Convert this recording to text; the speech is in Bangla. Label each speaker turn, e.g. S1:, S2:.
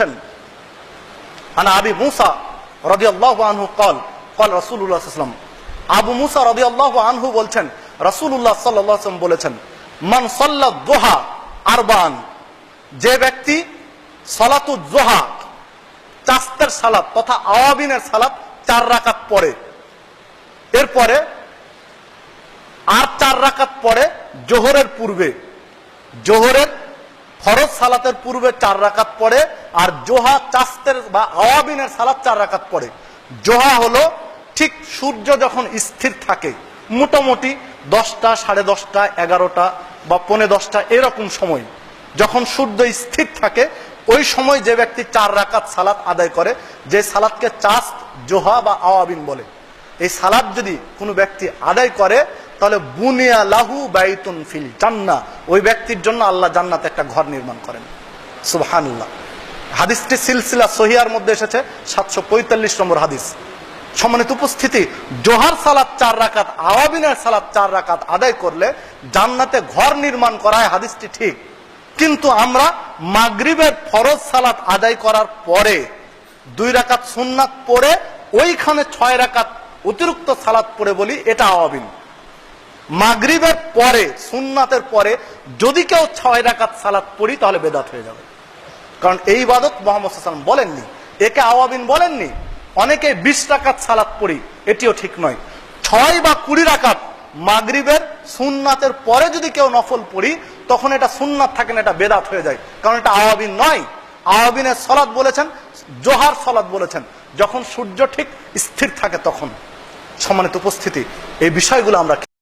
S1: বলছেন আনা আবি মুসা রাদিয়াল্লাহু আনহু قال قال রাসূলুল্লাহ সাল্লাল্লাহু আলাইহি ওয়াসাল্লাম আবু মুসা রাদিয়াল্লাহু আনহু বলছেন রাসূলুল্লাহ সাল্লাল্লাহু আলাইহি ওয়াসাল্লাম বলেছেন মান সাল্লা দুহা আরবান যে ব্যক্তি সালাতু জোহা চাস্তের সালাত তথা আওয়াবিনের সালাত চার রাকাত পড়ে এরপরে আর চার রাকাত পড়ে জোহরের পূর্বে জোহরের ফরজ সালাতের পূর্বে চার রাকাত পড়ে, আর জোহা চাস্তের বা আওয়াবিনের সালাত চার রাকাত পড়ে। জোহা হলো ঠিক সূর্য যখন স্থির থাকে, মোটামুটি দশটা, সাড়ে দশটা, এগারোটা বা পনে দশটা এরকম সময়, যখন সূর্য স্থির থাকে, ওই সময় যে ব্যক্তি চার রাকাত সালাত আদায় করে, যে সালাতকে চাস্ত জোহা বা আওয়াবিন বলে। এই সালাদ যদি কোনো ব্যক্তি আদায় করে তাহলে বুনিয়া লাহু বাইতুন ফিল জান্না ওই ব্যক্তির জন্য আল্লাহ জান্নাতে একটা ঘর নির্মাণ করেন। সুবহানাল্লাহ। হাদিসটি সিলসিলা সহিয়ার মধ্যে এসেছে, সাতশো পঁয়তাল্লিশ নম্বর হাদিস। সম্মানিত উপস্থিতি, জোহার সালাত চার রাকাত, আওয়াবিনের সালাত চার রাকাত আদায় করলে জান্নাতে ঘর নির্মাণ করায় হাদিসটি ঠিক। কিন্তু আমরা মাগরিবের ফরজ সালাত আদায় করার পরে দুই রাকাত সুন্নাত পরে ওইখানে ছয় রাকাত অতিরিক্ত সালাত পড়ে বলি, এটা আওয়াবিন। মাগরিবের পরে, সুন্নাতের পরে যদি কেউ ছয় রাকাত সালাত পড়ি, তাহলে বেদাত হয়ে যাবে। কারণ এই ইবাদত মোহাম্মদ সাল্লাম বলেননি। একে আওয়াবিন বলেননি। অনেকে বিশ রাকাত সালাত পড়ি, এটিও ঠিক নয়। ছয় বা কুড়ি রাকাত মাগরিবের, সুন্নাতের পরে যদি কেউ নফল পড়ি, তখন এটা সুন্নাত থাকে না, এটা বেদাত হয়ে যায়। কারণ এটা আওয়াবিন নয়। আওয়াবিনের সলাদ বলেছেন, জোহার সলাদ বলেছেন। যখন সূর্য ঠিক স্থির থাকে তখন। সম্মানিত উপস্থিতি, এই বিষয়গুলো আমরা